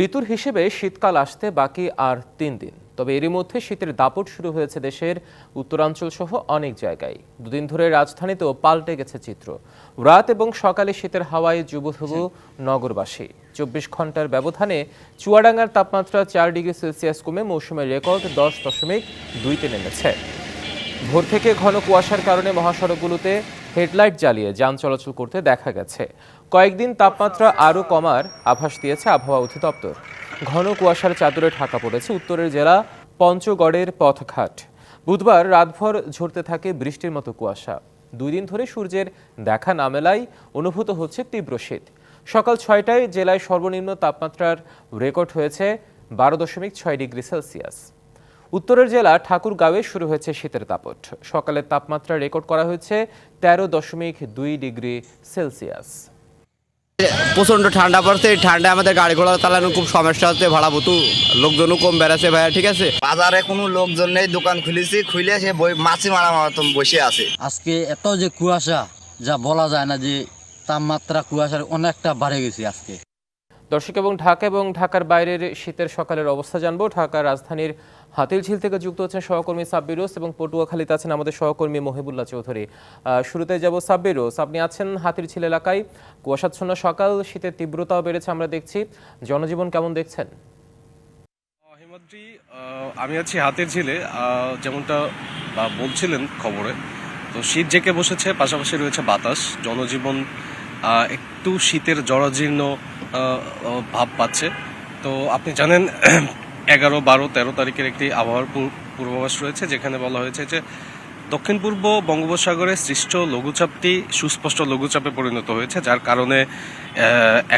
ঋতুর হিসেবে শীতকাল আসতে বাকি আর তিন দিন। তবে এরই মধ্যে শীতের দাপট শুরু হয়েছে দেশের উত্তরাঞ্চল সহ অনেক জায়গায়। দুদিন ধরে রাজধানীতেও পাল্টে গেছে চিত্র। রাত এবং সকালে শীতের হাওয়ায় যুবধুবু নগরবাসী। চব্বিশ ঘণ্টার ব্যবধানে চুয়াডাঙ্গার তাপমাত্রা চার ডিগ্রি সেলসিয়াস কমে মৌসুমের রেকর্ড দশ দশমিক দুইতে নেমেছে। ভোর থেকে ঘন কুয়াশার কারণে মহাসড়কগুলোতে হেডলাইট জ্বালিয়ে যান চলাচল করতে দেখা গেছে। কয়েকদিন তাপমাত্রা আরও কমার আভাস দিয়েছে আবহাওয়া অধিদপ্তর। ঘন কুয়াশার চাদরে ঢাকা পড়েছে উত্তরের জেলা পঞ্চগড়ের পথঘাট। বুধবার রাতভর ঝরতে থাকে বৃষ্টির মতো কুয়াশা। দুই দিন ধরে সূর্যের দেখা না মেলায় অনুভূত হচ্ছে তীব্র শীত। সকাল ছয়টায় জেলায় সর্বনিম্ন তাপমাত্রার রেকর্ড হয়েছে বারো দশমিক ছয় ডিগ্রি সেলসিয়াস। উত্তরের জেলা ঠাকুরগাঁওয়ে শুরু হয়েছে শীতের দাপট। সকালের তাপমাত্রা রেকর্ড করা হয়েছে তেরো দশমিক দুই ডিগ্রি সেলসিয়াস। প্রচণ্ড ঠান্ডা পড়ছে এই ঠান্ডায় আমাদের গাড়ি ঘোড়া চালানো খুব সমস্যা হচ্ছে ভাড়া ভুতু লোকজনও কম বেড়াচ্ছে ভাইয়া ঠিক আছে? বাজারে কোনো লোকজন নেই দোকান খুলেছি খুলে সে বই মাছি মারা মতন বসে আছে। আজকে এত যে কুয়াশা যা বলা যায় না যে তাপমাত্রা কুয়াশার অনেকটা বাড়ে গেছে আজকে। দর্শক এবং ঢাকা এবং ঢাকার বাইরের শীতের সকালের অবস্থা জানব। ঢাকার রাজধানীর হাতিরঝিল থেকে যুক্ত হচ্ছেন সহকর্মী সাব্বিরোস এবং পটুয়াখালীতে আছেন আমাদের সহকর্মী মহিবুল্লাহ চৌধুরী। শুরুতে যাব সাব্বিরোস। আপনি আছেন হাতিরঝিল এলাকায়। কুয়াশাচ্ছন্ন সকাল, শীতের তীব্রতাও বেড়েছে আমরা দেখছি। জনজীবন কেমন দেখছেন? হিমাদ্রি আমি আছি হাতের ঝিলে যেমনটা বলছিলেন খবরে, তো শীত জেঁকে বসেছে, পাশাপাশি রয়েছে বাতাস। জনজীবন একটু শীতের জরাজীর্ণ ভাব পাচ্ছে। তো আপনি জানেন এগারো, বারো, তেরো তারিখের একটি আবহাওয়ার পূর্বাভাস রয়েছে, যেখানে বলা হয়েছে যে দক্ষিণ পূর্ব বঙ্গোপসাগরে সৃষ্ট লঘুচাপটি সুস্পষ্ট লঘুচাপে পরিণত হয়েছে, যার কারণে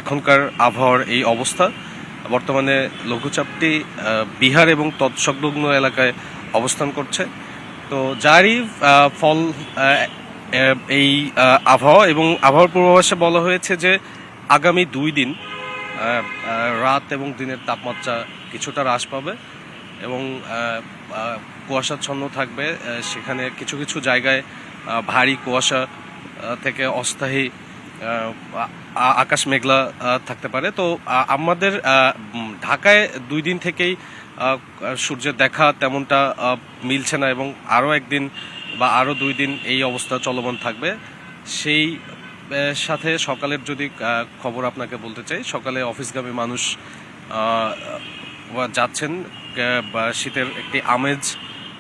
এখনকার আবহাওয়ার এই অবস্থা। বর্তমানে লঘুচাপটি বিহার এবং তৎসংলগ্ন এলাকায় অবস্থান করছে। তো যারই ফল এই আবহাওয়া এবং আবহাওয়ার পূর্বাভাসে বলা হয়েছে যে আগামী দুই দিন রাত এবং দিনের তাপমাত্রা কিছুটা হ্রাস পাবে এবং কুয়াশাচ্ছন্ন থাকবে। সেখানে কিছু কিছু জায়গায় ভারী কুয়াশা থেকে অস্থায়ী আকাশ মেঘলা থাকতে পারে। তো আমাদের ঢাকায় দুই দিন থেকেই সূর্যের দেখা তেমনটা মিলছে না এবং আরও একদিন বা আরও দুই দিন এই অবস্থা চলমান থাকবে। সেই সাথে সকালের যদি খবর আপনাকে বলতে চাই, সকালে অফিসগামী মানুষ যাচ্ছেন শীতের একটি আমেজ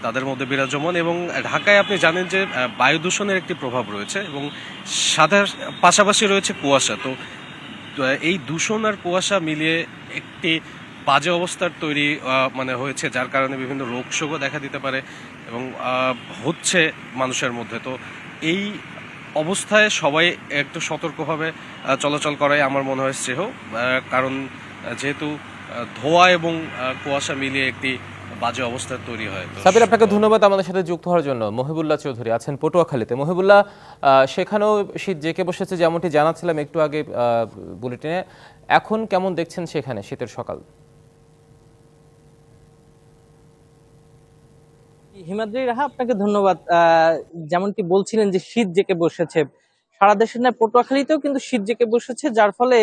তাদের মধ্যে বিরাজমান এবং ঢাকায় আপনি জানেন যে বায়ু দূষণের একটি প্রভাব রয়েছে এবং সাথে পাশাপাশি রয়েছে কুয়াশা। তো এই দূষণ আর কুয়াশা মিলিয়ে একটি বাজে অবস্থার তৈরি মানে হয়েছে, যার কারণে বিভিন্ন রোগ শোকও দেখা দিতে পারে এবং হচ্ছে মানুষের মধ্যে। তো, এই অবস্থায় সবাই একটু সতর্কভাবে চলাচল করাই আমার মনে হয় শ্রেয়। কারণ যেহেতু ধোঁয়া এবং কুয়াশা মিলিয়ে একটি বাজে অবস্থার তৈরি হয়। সাবির আপনাকে ধন্যবাদ আমাদের সাথে যুক্ত হওয়ার জন্য। মহিবুল্লাহ চৌধুরী আছেন পটুয়াখালীতে। মহিবুল্লাহ সেখানেও শীত জেকে বসেছে যেমনটি জানাচ্ছিলাম একটু আগে বুলেটিনে। এখন কেমন দেখছেন সেখানে শীতের সকাল? হিমাদ্রি রাহা, আপনাকে ধন্যবাদ। যেমনটি বলছিলেন যে শীত জেকে বসেছে। সারা দেশের নয় পটুয়াখালীতেও কিন্তু শীত জেকে বসেছে, যার ফলে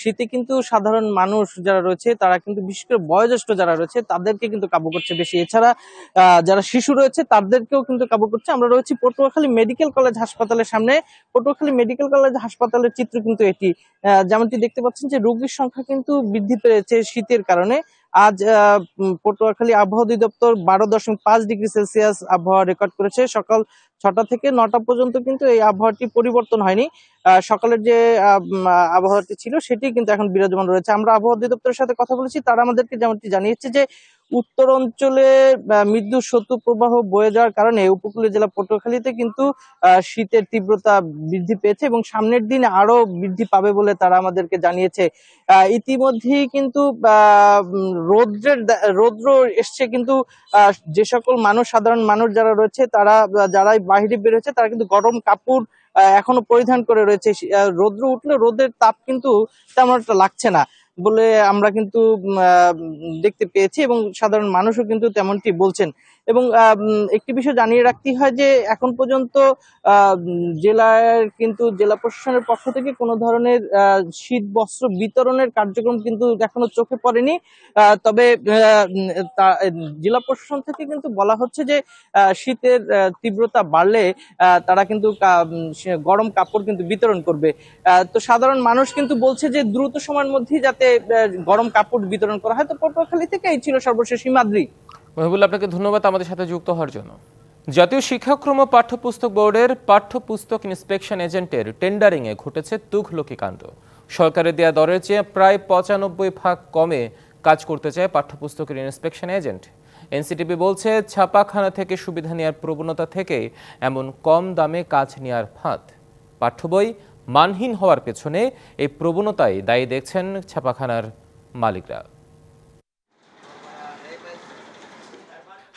শীতে কিন্তু সাধারণ মানুষ যারা রয়েছে, তারা কিন্তু বিশেষ করে বয়োজ্যেষ্ঠ যারা রয়েছে, তাদেরকে কিন্তু কাবু করছে বেশি। এছাড়া যারা শিশু রয়েছে, তাদেরকেও কিন্তু কাবু করছে। আমরা রয়েছি পটুয়াখালী মেডিকেল কলেজ হাসপাতালের সামনে। পটুয়াখালী মেডিকেল কলেজ হাসপাতালের চিত্র কিন্তু এটি। যেমনটি দেখতে পাচ্ছেন যে রোগীর সংখ্যা কিন্তু বৃদ্ধি পেয়েছে শীতের কারণে। আজ পটুয়াখালী আবহাওয়া অধিদপ্তর বারো দশমিক পাঁচ ডিগ্রি সেলসিয়াস আবহাওয়া রেকর্ড করেছে। সকাল ছটা থেকে নটা পর্যন্ত কিন্তু এই আবহাওয়াটি পরিবর্তন হয়নি। সকালের যে আবহাওয়াটি ছিল সেটি কিন্তু এখন বিরাজমান রয়েছে। আমরা আবহাওয়া অধিদপ্তরের সাথে কথা বলেছি, তারা আমাদেরকে যেমনটি জানিয়েছে যে উত্তর অঞ্চলে মৃদু শত্রু প্রবাহ বয়ে যাওয়ার কারণে উপকূলীয় জেলা পটুয়াখালীতে কিন্তু শীতের তীব্রতা বৃদ্ধি পেয়েছে এবং সামনের দিনে আরও বৃদ্ধি পাবে বলে তারা আমাদেরকে জানিয়েছে। ইতিমধ্যেই কিন্তু রৌদ্রের রৌদ্র এসছে কিন্তু যে সকল মানুষ, সাধারণ মানুষ যারা রয়েছে, তারা যারা বাহিরে বেরোচ্ছে তারা কিন্তু গরম কাপড় এখনও পরিধান করে রয়েছে। রৌদ্র উঠলে রোদের তাপ কিন্তু তেমন একটা লাগছে না। বলে আমরা কিন্তু দেখতে পেয়েছি এবং সাধারণ মানুষও কিন্তু তেমনটি বলছেন। এবং একটি বিষয় জানিয়ে রাখতে হয় যে, এখন পর্যন্ত জেলার কিন্তু, জেলা প্রশাসনের পক্ষ থেকে কোনো ধরনের শীত, বস্ত্র বিতরণের কার্যক্রম কিন্তু এখনও চোখে পড়েনি। তবে জেলা প্রশাসন থেকে কিন্তু বলা হচ্ছে যে শীতের তীব্রতা বাড়লে তারা কিন্তু গরম কাপড় কিন্তু বিতরণ করবে। তো সাধারণ মানুষ কিন্তু বলছে যে, দ্রুত সময়ের মধ্যেই যাতে গরম কাপড় বিতরণ করা হয়। তো পটুয়াখালী থেকে এই ছিল সর্বশেষ হিমাদ্রি। মহিবুল, আপনাকে ধন্যবাদ আমাদের সাথে যুক্ত হওয়ার জন্য। জাতীয় শিক্ষাক্রম পাঠ্যপুস্তক বোর্ডের পাঠ্যপুস্তক ইন্সপেকশন এজেন্টের টেন্ডারিংয়ে ঘটেছে তুঘলকি কাণ্ড। সরকারের দেয়া দরের চেয়ে প্রায় পঁচানব্বই ভাগ কমে কাজ করতে চায় পাঠ্যপুস্তকের ইন্সপেকশন এজেন্ট। এনসিটিভি বলছে, ছাপাখানা থেকে সুবিধা নেওয়ার প্রবণতা থেকে এমন কম দামে কাজ নেওয়ার ফাঁদ। পাঠ্য বই মানহীন হওয়ার পেছনে এই প্রবণতাই দায়ী দেখছেন ছাপাখানার মালিকরা।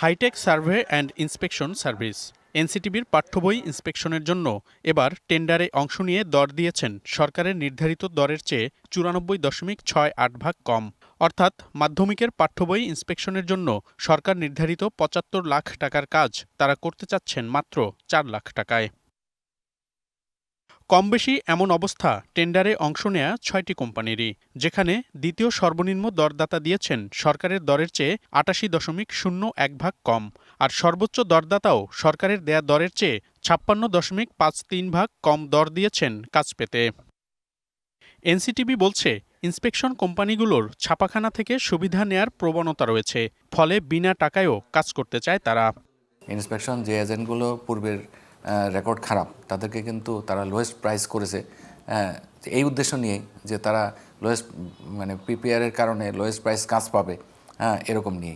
Hi tech survey and inspection service, এনসিটিভির পাঠ্য বই ইন্সপেকশনের জন্য এবার টেন্ডারে অংশ নিয়ে দর দিয়েছেন সরকারের নির্ধারিত দরের চেয়ে চুরানব্বই দশমিক ছয় আট ভাগ কম। অর্থাৎ মাধ্যমিকের পাঠ্য বই ইন্সপেকশনের জন্য সরকার নির্ধারিত পঁচাত্তর লাখ টাকার কাজ তারা করতে চাচ্ছেন মাত্র চার লাখ টাকায়। কম বেশি এমন অবস্থা টেন্ডারে অংশ নেয়া ছয়টি কোম্পানিরই, যেখানে দ্বিতীয় সর্বনিম্ন দরদাতা দিয়েছেন সরকারের দরের চেয়ে আটাশি দশমিক শূন্য এক ভাগ কম, আর সর্বোচ্চ দরদাতাও সরকারের দেয়া দরের চেয়ে ছাপ্পান্ন দশমিক পাঁচ তিন ভাগ কম দর দিয়েছেন কাজ পেতে। এনসিটিবি বলছে, ইন্সপেকশন কোম্পানিগুলোর ছাপাখানা থেকে সুবিধা নেয়ার প্রবণতা রয়েছে, ফলে বিনা টাকায়ও কাজ করতে চায় তারা। ইন্সপেকশন যে এজেন্টগুলো পূর্বের রেকর্ড খারাপ। তাদেরকে কিন্তু তারা লোয়েস্ট প্রাইস করেছে। আহ, এই উদ্দেশ্য নিয়ে যে তারা লোয়েস্ট মানে পিপিআরের কারণে লোয়েস্ট প্রাইস কাজ পাবে। হ্যাঁ এরকম নিয়ে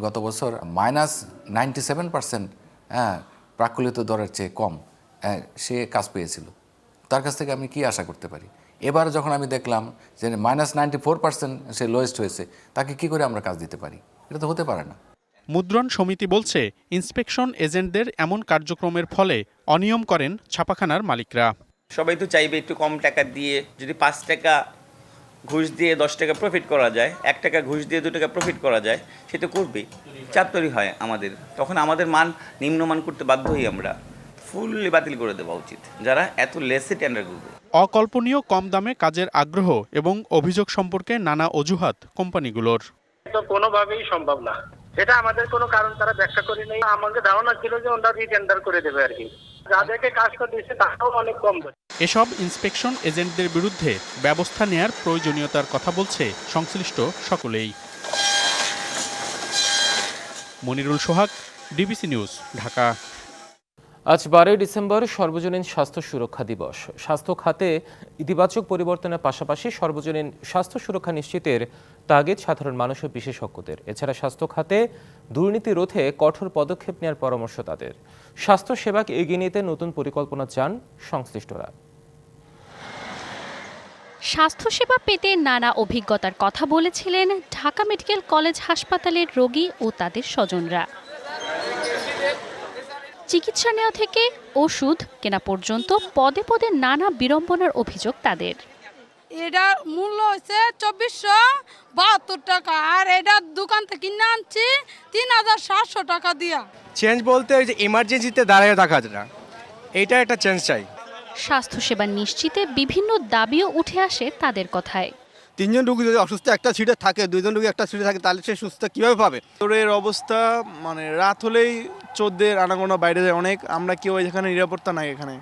গত বছর মাইনাস নাইনটি সেভেন পার্সেন্ট হ্যাঁ প্রাকুলিত দরের চেয়ে কম হ্যাঁ, সে কাজ পেয়েছিল। তার কাছ থেকে আমি কি আশা করতে পারি? এবার যখন আমি দেখলাম যে মাইনাস নাইনটি ফোর পার্সেন্ট সে লোয়েস্ট হয়েছে তাকে কি করে আমরা কাজ দিতে পারি? এটা তো হতে পারে না। মুদ্রণ সমিতি বলছে ইন্সপেকশন এজেন্টদের এমন কার্যক্রমের ফলে অনিয়ম করেন ছাপাখানার মালিকরা। সবাই তো চাইবে একটু কম টাকা দিয়ে যদি পাঁচ টাকা ঘুষ দিয়ে দশ টাকা প্রফিট করা যায় এক টাকা ঘুষ দিয়ে দু টাকা প্রফিট করা যায় সে তো করবেই। চাপতরি হয় আমাদের। তখন আমাদের মান নিম্নমান করতে বাধ্য হই আমরা। ফুললি বাতিল করে দেওয়া উচিত যারা এত লেসে টেন্ডার করবে। অকল্পনীয় কম দামে কাজের আগ্রহ এবং অভিযোগ সম্পর্কে নানা অজুহাত কোম্পানিগুলোর। তো কোনোভাবেই সম্ভব না। এটা আমাদের কোনো কারণ, তারা ব্যাখ্যা করে নেই। আমাদের ধারণা ছিল যে ওনারা রিটেন্ডার করে দেবে আর কি। যাদেরকে কাজটা দিচ্ছে তারাও অনেক কম এসব ইন্সপেকশন এজেন্টদের বিরুদ্ধে ব্যবস্থা নেয়ার প্রয়োজনীয়তার কথা বলছে সংশ্লিষ্ট সকলেই। Monirul Sohag DBC news Dhaka. আজ বারোই ডিসেম্বর সর্বজনীন স্বাস্থ্য সুরক্ষা দিবস। স্বাস্থ্য খাতে ইতিবাচক পরিবর্তনের পাশাপাশি সর্বজনীন স্বাস্থ্য সুরক্ষা নিশ্চিতের তাগিদ সাধারণ মানুষ ও বিশেষজ্ঞদের। এছাড়া স্বাস্থ্য খাতে দুর্নীতি রোধে কঠোর পদক্ষেপ নেওয়ার পরামর্শ তাদের। স্বাস্থ্য সেবাকে এগিয়ে নিতে নতুন পরিকল্পনা চান সংশ্লিষ্টরা। স্বাস্থ্যসেবা পেতে নানা অভিজ্ঞতার কথা বলেছিলেন ঢাকা মেডিকেল কলেজ হাসপাতালের রোগী ও তাদের স্বজনরা। চিকিৎসা নেওয়া থেকে ওষুধ কেনা পর্যন্ত পদে পদে নানা বিড়ম্বনার অভিযোগ তাদের। এটা মূল্য হচ্ছে চব্বিশশো বাহাত্তর টাকা আর এটা দোকান থেকে কিনে আনছি তিন হাজার সাতশো টাকা দিয়া। চেঞ্জ বলতে ওই যে ইমার্জেন্সিতে দাঁড়িয়ে থাকা না। এইটা একটা চেঞ্জ চাই। স্বাস্থ্যসেবা নিশ্চিতে বিভিন্ন দাবিও উঠে আসে তাদের কথায়। তিনজন রুগী যদি অসুস্থ একটা সিটে থাকে দুইজন রুগী একটা সিটে থাকে তাহলে সে সুস্থ কীভাবে পাবে? তোরের অবস্থা মানে রাত হলেই চোদ্দের আনাগোনা বাইরে যায় অনেক। আমরা কেউ এখানে নিরাপত্তা নাই এখানে।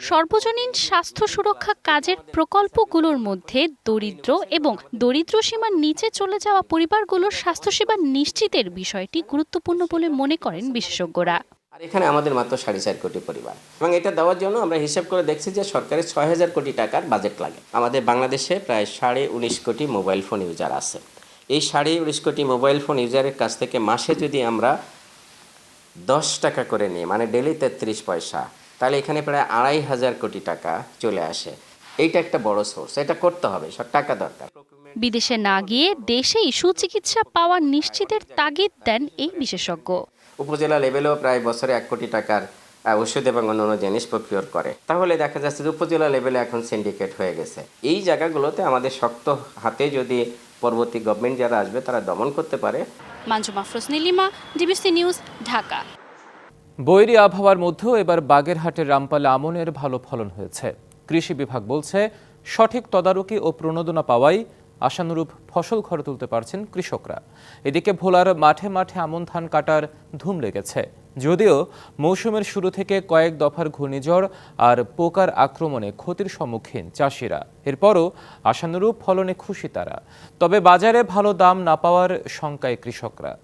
সর্বজনীন স্বাস্থ্য সুরক্ষা কাজের প্রকল্পগুলোর মধ্যে দরিদ্র এবং দরিদ্র সীমার নিচে চলে যাওয়া পরিবারগুলোর স্বাস্থ্যসেবা নিশ্চিতের বিষয়টি গুরুত্বপূর্ণ বলে মনে করেন বিশেষজ্ঞরা। আর এখানে আমাদের মাত্র সাড়ে চার কোটি পরিবার। এবং এটা দেওয়ার জন্য আমরা হিসাব করে দেখছি যে সরকারের ছয় হাজার কোটি টাকার বাজেট লাগে। আমাদের বাংলাদেশে প্রায় সাড়ে উনিশ কোটি মোবাইল ফোন ইউজার আছে। এই সাড়ে উনিশ কোটি মোবাইল ফোন ইউজারের কাছ থেকে মাসে যদি আমরা দশ টাকা করে নিই মানে ডেলি তেত্রিশ পয়সা, তাহলে এখানে প্রায় আড়াই হাজার কোটি টাকা চলে আসে। এইটা একটা বড় সোর্স এটা করতে হবে, সব টাকা দরকার। বিদেশে না গিয়ে দেশেই সুচিকিৎসা পাওয়া নিশ্চিতের তাগিদ দেন এই বিশেষজ্ঞ। উপজেলা লেভেলেও প্রায় বছরে এক কোটি টাকার ওষুধ এবং অন্যান্য জিনিস প্রক্রিয়র করে। তাহলে দেখা যাচ্ছে যে উপজেলা লেভেলে এখন সিন্ডিকেট হয়ে গেছে। এই জায়গাগুলোতে আমাদের শক্ত হাতে যদি পরবর্তী গভর্নমেন্ট যারা আসবে তারা দমন করতে পারে। Manju Mafruz Nilima DBC news Dhaka. বৈরী আবহাওয়ার মধ্যেও এবার বাগেরহাটের রামপালে আমনের ভালো ফলন হয়েছে। কৃষি বিভাগ বলছে সঠিক তদারকি ও প্রণোদনা পাওয়াই আশানুরূপ ফসল ঘরে তুলতে পারছেন কৃষকরা। এদিকে ভোলার মাঠে মাঠে আমন ধান কাটার ধুম লেগেছে। যদিও মৌসুমের শুরু থেকে কয়েক দফার ঘূর্ণিঝড় আর পোকার আক্রমণে ক্ষতির সম্মুখীন চাষিরা। এরপরও আশানুরূপ ফলনে খুশি তারা। তবে বাজারে ভালো দাম না পাওয়ার শঙ্কায় কৃষকরা।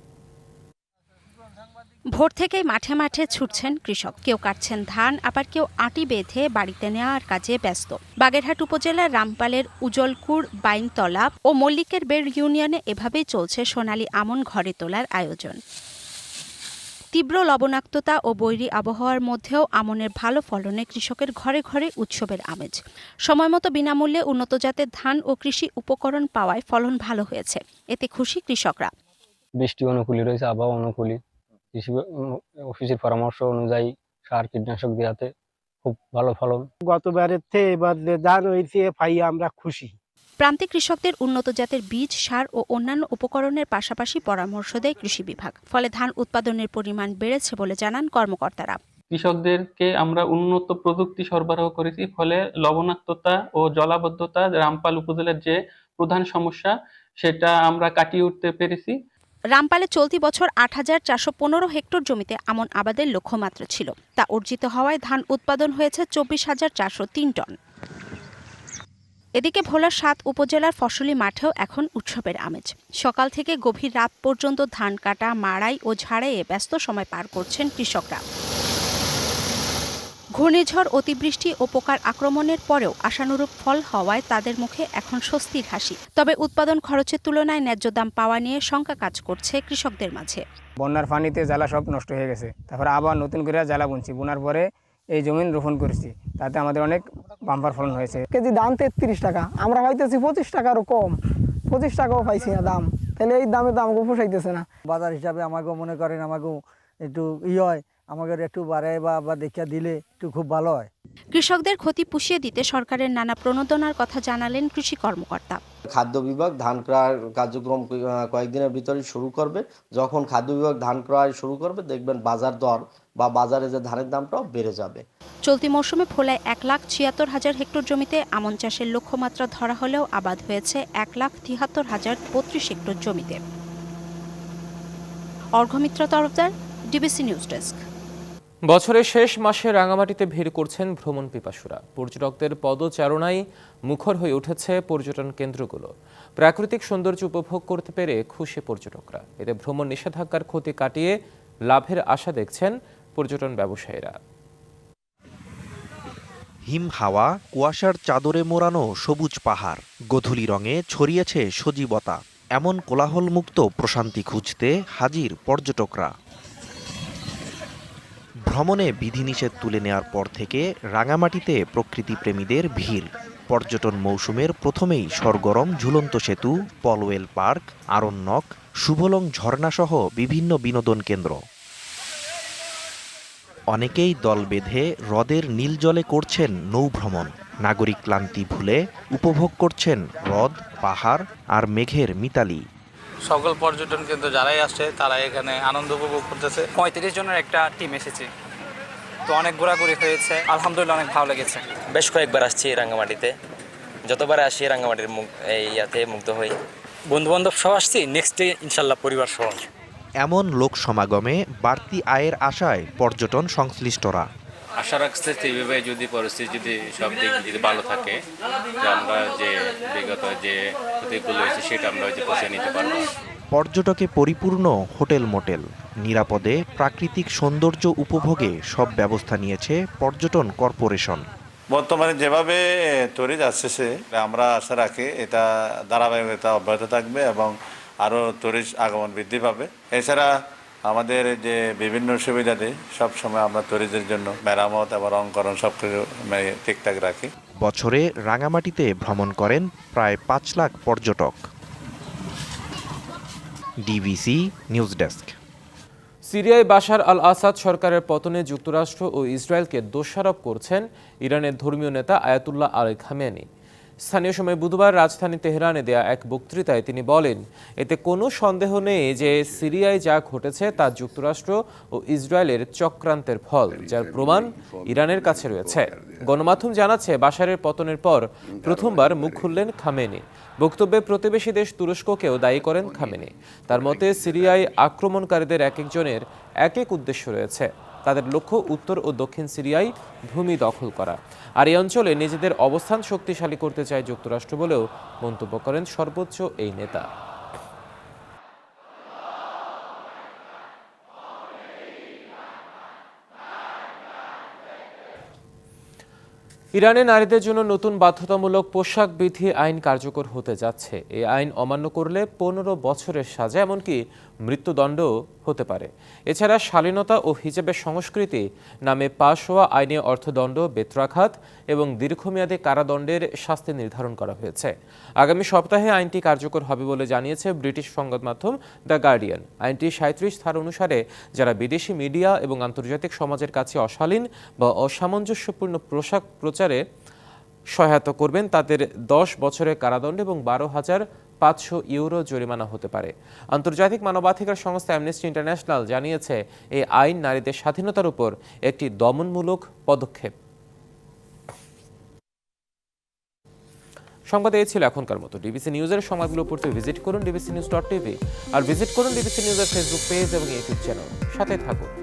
ভোর থেকেই মাঠে মাঠে ছুটছেন কৃষক। কেউ কাটছেন ধান, আবার কেউ আটি বেঁধে বাড়িতে নেওয়ার কাজে ব্যস্ত। বাগেরহাট উপজেলার রামপালের উজলকুর, বাইনতলা ও মল্লিকের বেড় ইউনিয়নে এভাবেই চলছে সোনালী আমন ঘরে তোলার আয়োজন। তীব্র লবণাক্ততা ও বৈরী আবহাওয়ার মধ্যেও আমনের ভালো ফলনে কৃষকের ঘরে ঘরে উৎসবের আমেজ। সময়মতো বিনামূল্যে উন্নত জাতের ধান ও কৃষি উপকরণ পাওয়ায় ফলন ভালো হয়েছে। এতে খুশি কৃষকরা। বৃষ্টি অনুকূলী রয়েছে, আবহাওয়া অনুকূলী কৃষি অফিসের পরামর্শ অনুযায়ী সার কীটনাশক দেওয়াতে খুব ভালো ফলন। গতবারের থেকে এবার যে ধান হয়েছে পাই আমরা খুশি। প্রান্তিক কৃষকদের উন্নত জাতের বীজ সার ও অন্যান্য উপকরণের পাশাপাশি পরামর্শ দেয় কৃষি বিভাগ। ফলে ধান উৎপাদনের পরিমাণ বেড়েছে বলে জানান কর্মকর্তারা। কৃষকদেরকে আমরা উন্নত প্রযুক্তি সরবরাহ করেছি ফলে লবণাক্ততা ও জলাবদ্ধতা রামপাল উপজেলার যে প্রধান সমস্যা সেটা আমরা কাটিয়ে উঠতে পেরেছি। রামপালে চলতি বছর আট হাজার চারশো পনেরো হেক্টর জমিতে আমন আবাদের লক্ষ্যমাত্রা ছিল। তা অর্জিত হওয়ায় ধান উৎপাদন হয়েছে চব্বিশ হাজার চারশো তিন টন। এদিকে ভোলার সাত উপজেলার ফসলি মাঠেও এখন উৎসবের আমেজ। সকাল থেকে গভীর রাত পর্যন্ত ধান কাটা, মাড়াই ও ঝাড়াইয়ে ব্যস্ত সময় পার করছেন কৃষকরা। ঘূর্ণিঝড় অতিবৃষ্টি ও পোকার আক্রমণের পরেও আশানুরূপ ফল হওয়ায় তাদের মুখে এখন স্বস্তির হাসি। তবে উৎপাদন খরচের তুলনায় ন্যায্য দাম পাওয়া নিয়ে শঙ্কা কাজ করছে কৃষকদের মাঝে। বন্যার পানিতে জ্বালা সব নষ্ট হয়ে গেছে। তারপরে আবার নতুন করে জ্বালা বুনছি। বোনার পরে এই জমিন রোপণ করেছি। তাতে আমাদের অনেক বাম্পার ফলন হয়েছে। কেজি দাম তেত্রিশ টাকা। আমরা পাইতেছি পঁচিশ টাকারও কম। পঁচিশ টাকাও পাইছি না দাম। তাহলে এই দামে তো আমাকে পোষাইতেছে না। বাজার হিসাবে আমাকেও মনে করেন আমাকেও একটু ই হয়। আমাকে একটু বাড়ায় বা বা দেখিয়া দিলে একটু খুব ভালো হয়। কৃষকদের ক্ষতি পুষিয়ে দিতে সরকারের নানা প্রণোদনার কথা জানালেন কৃষি কর্মকর্তা। খাদ্য বিভাগ ধান ক্রয় কার্যক্রম কয়েকদিনের ভিতরে শুরু করবে। যখন খাদ্য বিভাগ ধান ক্রয় শুরু করবে দেখবেন বাজার দর বা বাজারে যে ধানের দামটাও বেড়ে যাবে। চলতি মৌসুমে ভোলায় এক লাখ ছিয়াত্তর হাজার হেক্টর জমিতে আমন চাষের লক্ষ্যমাত্রা ধরা হলেও আবাদ হয়েছে এক লাখ তিয়াত্তর হাজার বত্রিশ হেক্টর জমিতে। Arghamitra Tarafdar DBC news desk. বছরের শেষ মাসে রাঙামাটিতে ভিড় করছেন ভ্রমণ পিপাসুরা। পর্যটকদের পদচারণায় মুখর হয়ে উঠেছে পর্যটন কেন্দ্রগুলো। প্রাকৃতিক সৌন্দর্য উপভোগ করতে পেরে খুশি পর্যটকরা। এতে ভ্রমণ নিষেধাজ্ঞার ক্ষতি কাটিয়ে লাভের আশা দেখছেন পর্যটন ব্যবসায়ীরা। হিম হাওয়া, কুয়াশার চাদরে মোড়ানো সবুজ পাহাড়, গোধূলি রঙে ছড়িয়েছে সজীবতা। এমন কোলাহলমুক্ত প্রশান্তি খুঁজতে হাজির পর্যটকরা। ভ্রমণে বিধিনিষেধ তুলে নেওয়ার পর থেকে রাঙামাটিতে প্রকৃতিপ্রেমীদের ভিড়। পর্যটন মৌসুমের প্রথমেই সরগরম ঝুলন্ত সেতু, পলওয়েল পার্ক, আরণ্যক, শুভলং ঝর্ণাসহ বিভিন্ন বিনোদন কেন্দ্র। অনেকেই দল বেঁধে হ্রদের নীল জলে করছেন নৌভ্রমণ নাগরিক ক্লান্তি ভুলে উপভোগ করছেন হ্রদ, পাহাড় আর মেঘের মিতালি। সকল পর্যটন কেন্দ্র যারাই আসছে তারা এখানে আনন্দ উপভোগ করতেছে। পঁয়ত্রিশ জনের একটা টিম এসেছে। তো অনেক ঘোরাঘুরি হয়েছে। আলহামদুলিল্লাহ অনেক ভালো লেগেছে। বেশ কয়েকবার আসছি রাঙ্গামাটিতে। যতবার আসি রাঙ্গামাটির মুখ এই ইয়াতে মুগ্ধ হই। বন্ধু বান্ধব সব আসছি নেক্সট ডে ইনশাল্লাহ পরিবার সহ এমন লোক সমাগমে বাড়তি আয়ের আশায় পর্যটন সংশ্লিষ্টরা। আশা রাখছে এইভাবে যদি পরিস্থিতি যদি সব দিক যদি ভালো থাকে যে আমরা যে বিগত যে ক্ষতিগুলো হয়েছে সেটা আমরা হয়তো পুষিয়ে নিতে পারব। পর্যটকে পরিপূর্ণ হোটেল মোটেল নিরাপদে প্রাকৃতিক সৌন্দর্য উপভোগে সব ব্যবস্থা নিয়েছে পর্যটন কর্পোরেশন। বর্তমানে যেভাবে তৈরি যাচ্ছে আমরা আশা রাখি এটা ধারাবাহিকতা অব্যাহত থাকবে এবং আরও টুরিস্ট আগমন বৃদ্ধি পাবে। এছাড়া আমাদের যে বিভিন্ন সুবিধা দিই সবসময় আমরা টুরিস্টদের জন্য মেরামত এবং রংকরণ সব কিছু ঠিকঠাক রাখি। বছরে রাঙামাটিতে ভ্রমণ করেন প্রায় পাঁচ লাখ পর্যটক। DBC news desk. সিরিয়ায় বাশার আল আসাদ সরকারের পতনে যুক্তরাষ্ট্র ও ইসরায়েলকে দোষারোপ করছেন ইরানের ধর্মীয় নেতা আয়াতুল্লাহ আল খামেনি স্থানীয় সময় বুধবার রাজধানী তেহরানে দেয়া এক বক্তৃতায় তিনি বলেন, এতে কোনো সন্দেহ নেই যে সিরিয়ায় যা ঘটেছে তা যুক্তরাষ্ট্র ও ইসরায়েলের চক্রান্তের ফল, যার প্রমাণ ইরানের কাছে রয়েছে। গণমাধ্যম জানাচ্ছে, বাশারের পতনের পর প্রথমবার মুখ খুললেন খামেনি। বক্তব্যে প্রতিবেশী দেশ তুরস্ককেও দায়ী করেন খামেনি। তার মতে, সিরিয়ায় আক্রমণকারীদের এক একজনের এক এক উদ্দেশ্য রয়েছে। তাদের লক্ষ্য উত্তর ও দক্ষিণ সিরিয়ায় ভূমি দখল করা। আর এই অঞ্চলে নিজেদের অবস্থান শক্তিশালী করতে চায় যুক্তরাষ্ট্র বলেও মন্তব্য করেন সর্বোচ্চ এই নেতা। ইরানে নারীদের জন্য নতুন বাধ্যতামূলক পোশাক বিধি আইন কার্যকর হতে যাচ্ছে। এই আইন অমান্য করলে পনেরো বছরের সাজা, এমনকি মৃত্যুদণ্ডও হতে পারে। এছাড়া শালীনতা ও হিজেবের সংস্কৃতি নামে পাশ হওয়া আইনে অর্থদণ্ড, বেত্রাঘাত এবং দীর্ঘমেয়াদী কারাদণ্ডের শাস্তি নির্ধারণ করা হয়েছে। আগামী সপ্তাহে আইনটি কার্যকর হবে বলে জানিয়েছে ব্রিটিশ সংবাদ মাধ্যম দ্য গার্ডিয়ান। আইনটি সাঁত্রিশ ধার অনুসারে যারা বিদেশি মিডিয়া এবং আন্তর্জাতিক সমাজের কাছে অশালীন বা অসামঞ্জস্যপূর্ণ পোশাক প্রচারে সহায়তা করবেন, তাদের দশ বছরের কারাদণ্ড এবং বারো হাজার পাঁচশো ইউরো জরিমানা হতে পারে। আন্তর্জাতিক মানবাধিকার সংস্থা অ্যামনেস্টি ইন্টারন্যাশনাল জানিয়েছে, এই আইন নারীদের স্বাধীনতার উপর একটি দমনমূলক পদক্ষেপ। সংবাদ এই ছিল এখনকার মতো। ডিবিসি নিউজের সংবাদগুলো পড়তে ভিজিট করুন ডিবিসি নিউজ ডট টিভি আর ভিজিট করুন ডিবিসি নিউজের ফেসবুক পেজ এবং ইউটিউব চ্যানেল সাথে থাকুন।